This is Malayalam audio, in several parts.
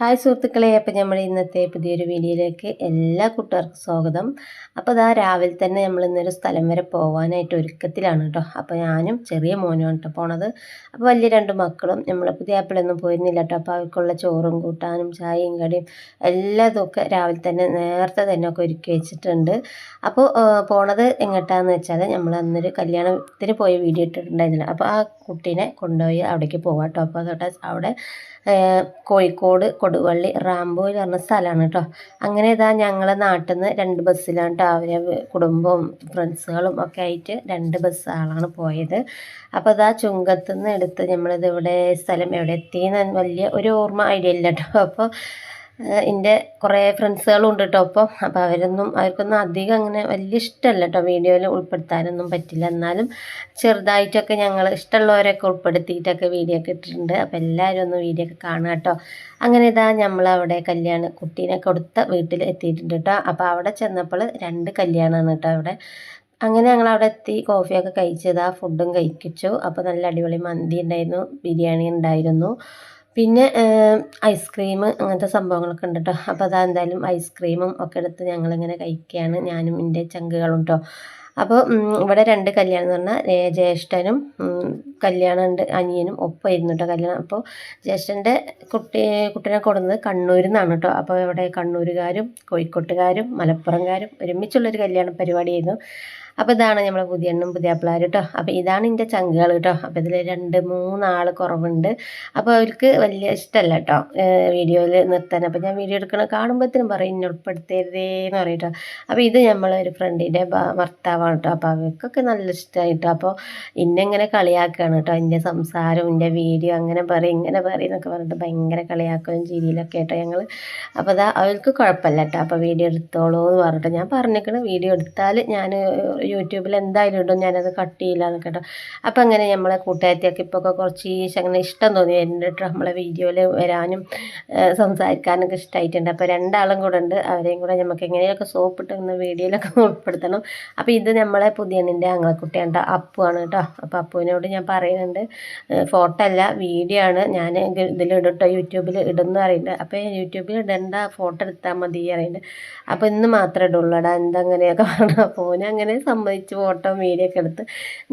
ഹായ് സുഹൃത്തുക്കളെ അപ്പം നമ്മൾ ഇന്നത്തെ പുതിയൊരു വീഡിയോയിലേക്ക് എല്ലാ കൂട്ടുകാർക്കും സ്വാഗതം. അപ്പോൾ അതാ രാവിലെ തന്നെ നമ്മൾ ഇന്നൊരു സ്ഥലം വരെ പോകാനായിട്ട് ഒരുക്കത്തിലാണ് കേട്ടോ. അപ്പോൾ ഞാനും ചെറിയ മോനുമാണ് കേട്ടോ പോണത്. അപ്പോൾ വലിയ രണ്ട് മക്കളും നമ്മൾ പുതിയ ആപ്പിളൊന്നും പോയിരുന്നില്ല കേട്ടോ. അപ്പോൾ അവർക്കുള്ള ചോറും കൂട്ടാനും ചായയും കടിയും എല്ലാതൊക്കെ രാവിലെ തന്നെ നേരത്തെ തന്നെ ഒക്കെ ഒരുക്കി വെച്ചിട്ടുണ്ട്. അപ്പോൾ പോണത് എങ്ങോട്ടാന്ന് വെച്ചാൽ നമ്മൾ അന്നൊരു കല്യാണത്തിന് പോയ വീഡിയോ ഇട്ടിട്ടുണ്ടായിരുന്നില്ല. അപ്പോൾ ആ കുട്ടീനെ കൊണ്ടുപോയി അവിടേക്ക് പോകാം കേട്ടോ. അപ്പോൾ അതോടെ അവിടെ കോഴിക്കോട് കൊടുവള്ളി റാംബോയിൽ പറഞ്ഞ സ്ഥലമാണ് കേട്ടോ അങ്ങനെ ഇതാ ഞങ്ങളെ നാട്ടിൽ നിന്ന് രണ്ട് ബസ്സിലാണ് കേട്ടോ അവരെ കുടുംബവും ഫ്രണ്ട്സുകളും ഒക്കെ ആയിട്ട് രണ്ട് ബസ്സുകളാണ് പോയത്. അപ്പോൾ അതാ ചുങ്കത്തുനിന്ന് എടുത്ത് നമ്മളിത് ഇവിടെ സ്ഥലം എവിടെ എത്തിയെന്ന് വലിയ ഒരു ഓർമ്മ ഐഡിയ ഇല്ല കേട്ടോ അപ്പോൾ എന്റെ കുറേ ഫ്രണ്ട്സുകളും ഉണ്ട് കേട്ടോ ഒപ്പം അപ്പോൾ അവരൊന്നും അവർക്കൊന്നും അധികം അങ്ങനെ വലിയ ഇഷ്ടമല്ല കേട്ടോ വീഡിയോയിൽ ഉൾപ്പെടുത്താനൊന്നും പറ്റില്ല. എന്നാലും ചെറുതായിട്ടൊക്കെ ഞങ്ങൾ ഇഷ്ടമുള്ളവരൊക്കെ ഉൾപ്പെടുത്തിയിട്ടൊക്കെ വീഡിയോ ഒക്കെ ഇട്ടിട്ടുണ്ട്. അപ്പോൾ എല്ലാവരും ഒന്ന് വീഡിയോ ഒക്കെ കാണുക കേട്ടോ അങ്ങനെ ഇതാ നമ്മളവിടെ കല്യാണ കുട്ടീനെ കൊടുത്ത വീട്ടിൽ എത്തിയിട്ടുണ്ട് കേട്ടോ അപ്പോൾ അവിടെ ചെന്നപ്പോൾ രണ്ട് കല്യാണമാണ് കേട്ടോ അവിടെ. അങ്ങനെ ഞങ്ങൾ അവിടെ എത്തി കോഫിയൊക്കെ കഴിച്ചത് ആ ഫുഡും കഴിക്കിച്ചു അപ്പോൾ നല്ല അടിപൊളി മന്തി ഉണ്ടായിരുന്നു ബിരിയാണി ഉണ്ടായിരുന്നു. പിന്നെ ഐസ്ക്രീം അങ്ങനത്തെ സംഭവങ്ങളൊക്കെ ഉണ്ട് കേട്ടോ അപ്പോൾ അതാ എന്തായാലും ഐസ്ക്രീമും ഒക്കെ എടുത്ത് ഞങ്ങളിങ്ങനെ കഴിക്കുകയാണ്. ഞാനും എന്റെ ചങ്കുകളും കേട്ടോ അപ്പോൾ ഇവിടെ രണ്ട് കല്യാണം എന്ന് പറഞ്ഞാൽ ജ്യേഷ്ഠനും കല്യാണം ഉണ്ട് അനിയനും ഒപ്പമായിരുന്നു കേട്ടോ കല്യാണം. അപ്പോൾ ജ്യേഷ്ഠന്റെ കുട്ടി കുട്ടീനെ കൊടുന്നത് കണ്ണൂരിൽ നിന്നാണ് കേട്ടോ അപ്പോൾ ഇവിടെ കണ്ണൂരുകാരും കോഴിക്കോട്ടുകാരും മലപ്പുറംകാരും ഒരുമിച്ചുള്ളൊരു കല്യാണ പരിപാടിയായിരുന്നു. അപ്പോൾ ഇതാണ് നമ്മളെ പുതിയ എണ്ണും പുതിയ പിള്ളേർ കേട്ടോ അപ്പോൾ ഇതാണ് എന്റെ ചങ്കുകൾ കേട്ടോ അപ്പോൾ ഇതിൽ രണ്ട് മൂന്നാൾ കുറവുണ്ട്. അപ്പോൾ അവർക്ക് വലിയ ഇഷ്ടമല്ല കേട്ടോ വീഡിയോയിൽ നിർത്താൻ. അപ്പോൾ ഞാൻ വീഡിയോ എടുക്കണ കാണുമ്പോഴത്തേനും പറയും ഇന്നെ ഉൾപ്പെടുത്തരുതേന്ന് പറയും കേട്ടോ അപ്പോൾ ഇത് നമ്മളൊരു ഫ്രണ്ടിന്റെ ഭർത്താവാണ് കേട്ടോ അപ്പോൾ അവർക്കൊക്കെ നല്ല ഇഷ്ടമായിട്ടോ അപ്പോൾ ഇന്നെങ്ങനെ കളിയാക്കുകയാണ് കേട്ടോ എന്റെ സംസാരം എന്റെ വീഡിയോ അങ്ങനെ പറയും ഇങ്ങനെ പറയും എന്നൊക്കെ പറഞ്ഞിട്ട് ഭയങ്കര കളിയാക്കലും ചിരിയിലൊക്കെ കേട്ടോ ഞങ്ങൾ അപ്പോൾ അതാ അവർക്ക് കുഴപ്പമില്ല കേട്ടോ അപ്പോൾ വീഡിയോ എടുത്തോളൂ എന്ന് പറഞ്ഞിട്ട് ഞാൻ പറഞ്ഞിരിക്കണം വീഡിയോ എടുത്താൽ ഞാൻ യൂട്യൂബിൽ എന്തായാലും ഇടും ഞാനത് കട്ട് ചെയ്യില്ല എന്നൊക്കെ കേട്ടോ. അപ്പം അങ്ങനെ നമ്മളെ കൂട്ടുകാരത്തിയൊക്കെ ഇപ്പോൾ ഒക്കെ കുറച്ച് അങ്ങനെ ഇഷ്ടം തോന്നി. എന്നിട്ട് നമ്മളെ വീഡിയോയിൽ വരാനും സംസാരിക്കാനൊക്കെ ഇഷ്ടമായിട്ടുണ്ട് അപ്പോൾ രണ്ടാളും കൂടെ ഉണ്ട്. അവരെയും കൂടെ നമുക്ക് എങ്ങനെയൊക്കെ സോപ്പ് ഇട്ടുന്ന വീഡിയോയിലൊക്കെ ഉൾപ്പെടുത്തണം. അപ്പോൾ ഇത് നമ്മളെ പുതിയണ്ണിന്റെ അങ്ങളക്കുട്ടിയാണ് അപ്പു ആണ് കേട്ടോ. അപ്പോൾ അപ്പുവിനോട് ഞാൻ പറയുന്നുണ്ട് ഫോട്ടോ അല്ല വീഡിയോ ആണ്. ഞാൻ ഇതിൽ ഇടട്ടോ യൂട്യൂബിൽ ഇടുന്ന പറയുന്നുണ്ട്. അപ്പോൾ യൂട്യൂബിൽ ഇടേണ്ട ഫോട്ടോ എടുത്താൽ മതി പറയുന്നുണ്ട്. അപ്പോൾ ഇന്ന് മാത്രമേ ഇടുള്ളൂടാ എന്താ അങ്ങനെയൊക്കെ പറഞ്ഞു. അപ്പോൾ അങ്ങനെ സമ്മതിച്ച് ഫോട്ടോ വീഡിയോ ഒക്കെ എടുത്ത്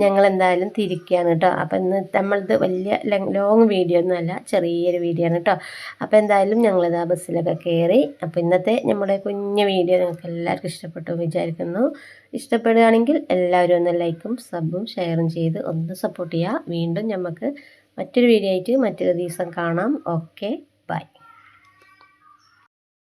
ഞങ്ങൾ എന്തായാലും തിരിക്കുകയാണ് കേട്ടോ അപ്പോൾ ഇന്ന് നമ്മളത് വലിയ ലോങ് വീഡിയോ ഒന്നുമല്ല ചെറിയൊരു വീഡിയോ ആണ് കേട്ടോ അപ്പോൾ എന്തായാലും ഞങ്ങളിത് ആ ബസ്സിലൊക്കെ കയറി അപ്പോൾ ഇന്നത്തെ നമ്മുടെ കുഞ്ഞു വീഡിയോ നിങ്ങൾക്ക് എല്ലാവർക്കും ഇഷ്ടപ്പെട്ടു വിചാരിക്കുന്നു. ഇഷ്ടപ്പെടുകയാണെങ്കിൽ എല്ലാവരും ഒന്ന് ലൈക്കും സബും ഷെയറും ചെയ്ത് ഒന്ന് സപ്പോർട്ട് ചെയ്യുക വീണ്ടും നമുക്ക് മറ്റൊരു വീഡിയോ ആയിട്ട് മറ്റൊരു ദിവസം കാണാം. Okay bye